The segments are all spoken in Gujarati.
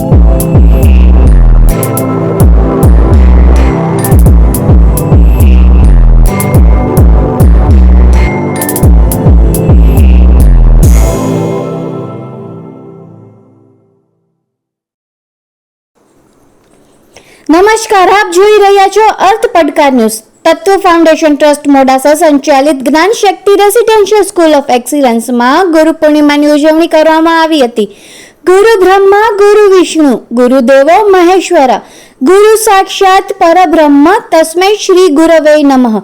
નમસ્કાર, આપ જોઈ રહ્યા છો અર્થ પડકાર ન્યૂઝ. તત્વ ફાઉન્ડેશન ટ્રસ્ટ મોડાસા સંચાલિત Gyan Shakti residential school of એક્સિલન્સમાં ગુરુ પૂર્ણિમાની ઉજવણી કરવામાં આવી હતી. ગુરુ બ્રહ્મા ગુરુ વિષ્ણુ ગુરુ દેવો મહેશ્વર ગુરુ સાક્ષાત પરબ્રહ્મ, તસ્મૈ શ્રી ગુરવે નમઃ.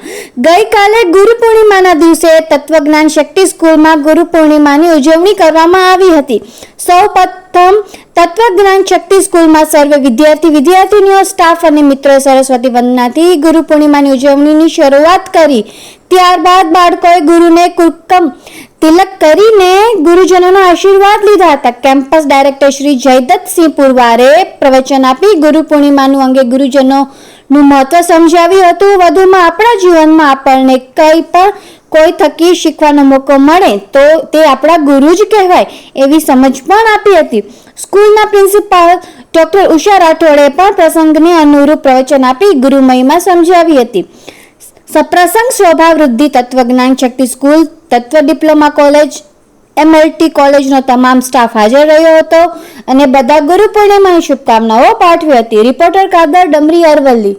ગઈકાલે ગુરુ પૂર્ણિમાના દિવસે તત્વજ્ઞાન શક્તિ સ્કૂલમાં ગુરુ પૂર્ણિમાની ઉજવણી કરવામાં આવી હતી. સૌ તત્વજ્ઞાન શક્તિ સ્કૂલમાં સર્વે વિદ્યાર્થી, વિદ્યાર્થીનીઓ, સ્ટાફ અને મિત્ર સરસ્વતી વંદનાથી ગુરુ પૂર્ણિમાની ઉજવણીની શરૂઆત કરી. ત્યારબાદ બાળકોએ ગુરુને કુકમ તિલક કરીને ગુરુજનોનો આશીર્વાદ લીધા હતા. કેમ્પસ ડાયરેક્ટર શ્રી જયદત્તસિંહ પુરવારે પ્રવચન આપી ગુરુ પૂર્ણિમાનું અંગે ગુરુજનોનું મહત્વ સમજાવ્યું હતું. વધુમાં આપણા જીવનમાં આપણને કંઈ પણ કોઈ થકી શીખવાનો મોકો મળે તો તે આપણા ગુરુ જ કહેવાય એવી સમજ પણ આપી હતી. સ્કૂલના પ્રિન્સિપાલ ડોક્ટર ઉષા રાઠોડે પણ પ્રસંગને અનુરૂપ પ્રવચન આપી ગુરુ મહિમા સમજાવી હતી. સપ્રસંગ સ્વભાવ વૃદ્ધિ Tatvagyan Shakti school, Tatva diploma college MLT કોલેજનો તમામ સ્ટાફ હાજર રહ્યો હતો અને બધા ગુરુ પૂર્ણિમાની શુભકામનાઓ પાઠવી હતી. રિપોર્ટર કાદર ડમરી અરવલ્લી.